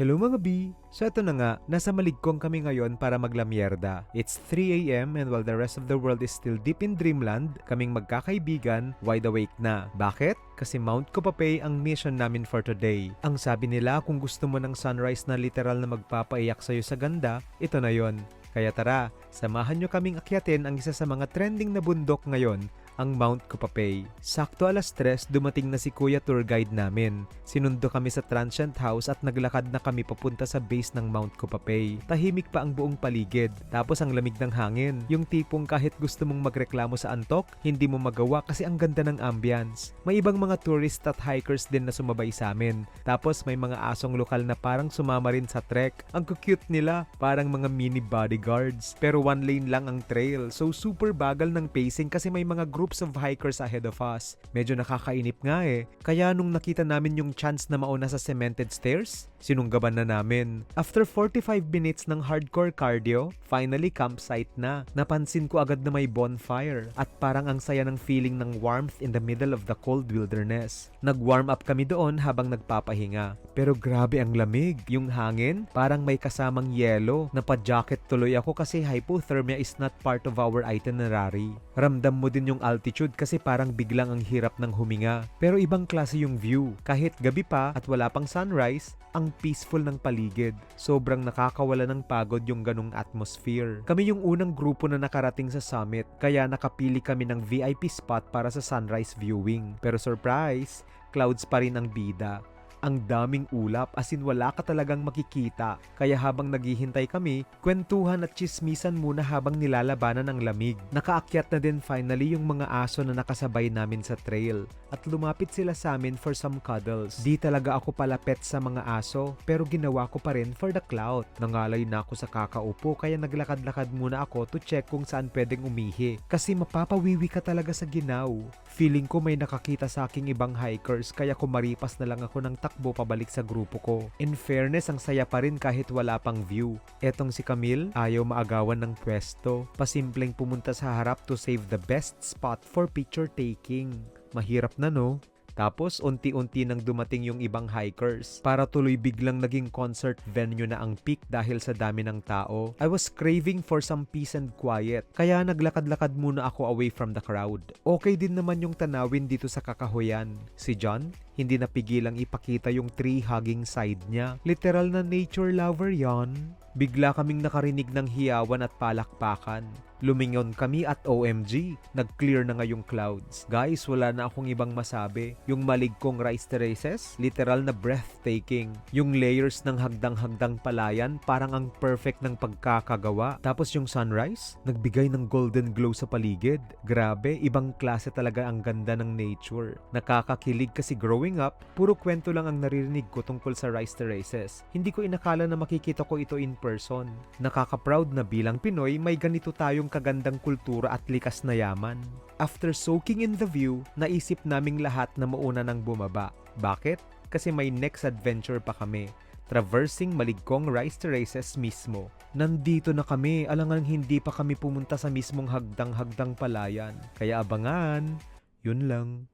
Hello mga B! So eto na nga, nasa maligkong kami ngayon para maglamyerda. It's 3am and while the rest of the world is still deep in dreamland, kaming magkakaibigan, wide awake na. Bakit? Kasi Mount Kupapay ang mission namin for today. Ang sabi nila kung gusto mo ng sunrise na literal na magpapaiyak sa'yo sa ganda, ito na yon. Kaya tara, samahan nyo kaming akyatin ang isa sa mga trending na bundok ngayon, ang Mount Kupapay. Sakto alas 3, dumating na si Kuya Tour Guide namin. Sinundo kami sa transient house at naglakad na kami papunta sa base ng Mount Kupapay. Tahimik pa ang buong paligid. Tapos ang lamig ng hangin. Yung tipong kahit gusto mong magreklamo sa antok, hindi mo magawa kasi ang ganda ng ambience. May ibang mga tourist at hikers din na sumabay sa amin. Tapos may mga asong lokal na parang sumama rin sa trek. Ang cute nila, parang mga mini bodyguards. Pero one lane lang ang trail, so super bagal ng pacing kasi may mga groups of hikers ahead of us. Medyo nakakainip nga eh. Kaya nung nakita namin yung chance na mauna sa cemented stairs, sinunggaban na namin. After 45 minutes ng hardcore cardio, finally campsite na. Napansin ko agad na may bonfire at parang ang saya ng feeling ng warmth in the middle of the cold wilderness. Nag-warm up kami doon habang nagpapahinga. Pero grabe ang lamig. Yung hangin, parang may kasamang yelo. Napa-jacket tuloy ako kasi hypothermia is not part of our itinerary. Ramdam mo din yung altitude kasi parang biglang ang hirap ng huminga. Pero ibang klase yung view. Kahit gabi pa at wala pang sunrise, ang peaceful ng paligid. Sobrang nakakawala ng pagod yung ganong atmosphere. Kami yung unang grupo na nakarating sa summit, kaya nakapili kami ng VIP spot para sa sunrise viewing. Pero surprise, clouds pa rin ang bida. Ang daming ulap as in wala ka talagang makikita. Kaya habang naghihintay kami, kwentuhan at chismisan muna habang nilalabanan ng lamig. Nakaakyat na din finally yung mga aso na nakasabay namin sa trail. At lumapit sila sa amin for some cuddles. Di talaga ako palapet sa mga aso, pero ginawa ko pa rin for the clout. Nangalay na ako sa kakaupo kaya naglakad-lakad muna ako to check kung saan pwedeng umihi. Kasi mapapawiwi ka talaga sa ginaw. Feeling ko may nakakita sa aking ibang hikers kaya kumaripas na lang ako ng takbo pabalik sa grupo ko. In fairness, ang saya pa rin kahit wala pang view. Etong si Camille, ayaw maagawan ng pwesto. Pasimpleng pumunta sa harap to save the best spot for picture taking. Mahirap na no? Tapos unti-unti nang dumating yung ibang hikers para tuloy biglang naging concert venue na ang peak dahil sa dami ng tao. I was craving for some peace and quiet kaya naglakad-lakad muna ako away from the crowd. Okay din naman yung tanawin dito sa kakahuyan. Si John, hindi napigilang ipakita yung tree hugging side niya. Literal na nature lover yon. Bigla kaming nakarinig ng hiyawan at palakpakan. Lumingon kami at OMG, nag-clear na nga yung clouds. Guys, wala na akong ibang masabi. Yung malig kong rice terraces, literal na breathtaking. Yung layers ng hagdang-hagdang palayan, parang ang perfect ng pagkakagawa. Tapos yung sunrise, nagbigay ng golden glow sa paligid. Grabe, ibang klase talaga ang ganda ng nature. Nakakakilig kasi growing up, puro kwento lang ang naririnig ko tungkol sa rice terraces. Hindi ko inakala na makikita ko ito in person. Nakaka-proud na bilang Pinoy, may ganito tayong kagandang kultura at likas na yaman. After soaking in the view, naisip naming lahat na mauna nang bumaba. Bakit? Kasi may next adventure pa kami. Traversing maligkong rice terraces mismo. Nandito na kami, alangang hindi pa kami pumunta sa mismong hagdang-hagdang palayan. Kaya abangan, yun lang.